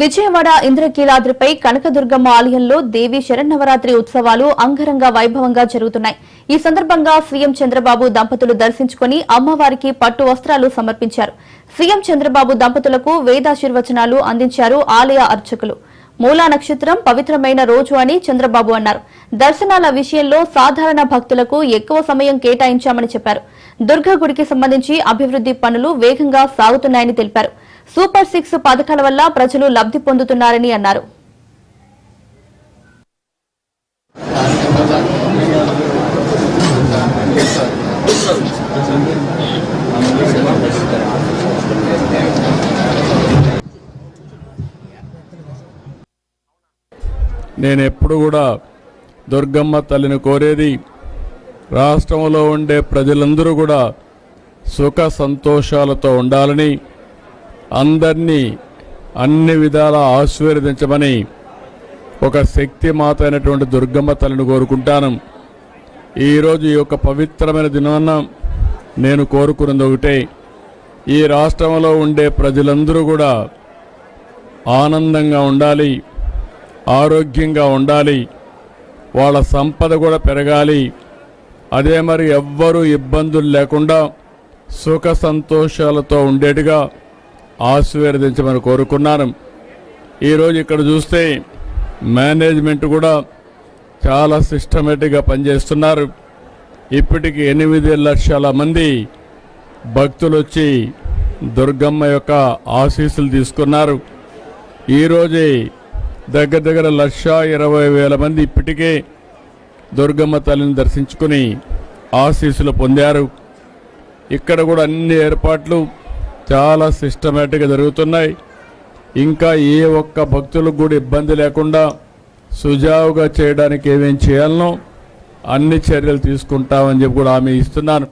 విజయవాడ ఇంద్రకీలాద్రిపై కనకదుర్గమ్మ ఆలయంలో దేవి శరన్నవరాత్రి ఉత్సవాలు అంగరంగ వైభవంగా జరుగుతున్నాయి. ఈ సందర్భంగా సీఎం చంద్రబాబు దంపతులు దర్శించుకుని అమ్మవారికి పట్టు వస్త్రాలు సమర్పించారు. సీఎం చంద్రబాబు దంపతులకు వేదాశీర్వచనాలు అందించారు ఆలయ అర్చకులు. మూలా నక్షత్రం పవిత్రమైన రోజు అని చంద్రబాబు అన్నారు. దర్శనాల విషయంలో సాధారణ భక్తులకు ఎక్కువ సమయం కేటాయించామని చెప్పారు. దుర్గ గుడికి సంబంధించి అభివృద్ది పనులు వేగంగా సాగుతున్నాయని తెలిపారు. సూపర్ సిక్స్ పథకాల వల్ల ప్రజలు లబ్ధి పొందుతున్నారని అన్నారు. నేను ఎప్పుడు కూడా దుర్గమ్మ తల్లిని కోరేది రాష్ట్రంలో ఉండే ప్రజలందరూ కూడా సుఖ సంతోషాలతో ఉండాలని అందరినీ అన్ని విధాలా ఆశీర్వదించమని ఒక శక్తి మాత అయినటువంటి దుర్గమ్మ తల్లిని కోరుకుంటాను. ఈరోజు ఈ యొక్క పవిత్రమైన దినాన్న నేను కోరుకున్నది ఒకటే. ఈ రాష్ట్రంలో ఉండే ప్రజలందరూ కూడా ఆనందంగా ఉండాలి ఆరోగ్యంగా ఉండాలి వాళ్ళ సంపద కూడా పెరగాలి. అదే మరి ఎవ్వరూ ఇబ్బందులు లేకుండా సుఖ సంతోషాలతో ఉండేట్టుగా ఆశీర్వదించమని కోరుకున్నాను. ఈరోజు ఇక్కడ చూస్తే మేనేజ్మెంట్ కూడా చాలా సిస్టమేటిక్గా పనిచేస్తున్నారు. ఇప్పటికి ఎనిమిది లక్షల మంది భక్తులు వచ్చి దుర్గమ్మ యొక్క ఆశీస్సులు తీసుకున్నారు. ఈరోజే దగ్గర దగ్గర లక్ష ఇరవై వేల మంది ఇప్పటికే దుర్గమ్మ తల్లిని దర్శించుకుని ఆశీస్సులు పొందారు. ఇక్కడ కూడా అన్ని ఏర్పాట్లు చాలా సిస్టమేటిక్గా జరుగుతున్నాయి. ఇంకా ఏ ఒక్క భక్తులకు కూడా ఇబ్బంది లేకుండా సుజావుగా చేయడానికి ఏమేం చేయాలనో అన్ని చర్యలు తీసుకుంటామని చెప్పి కూడా హామీ ఇస్తున్నాను.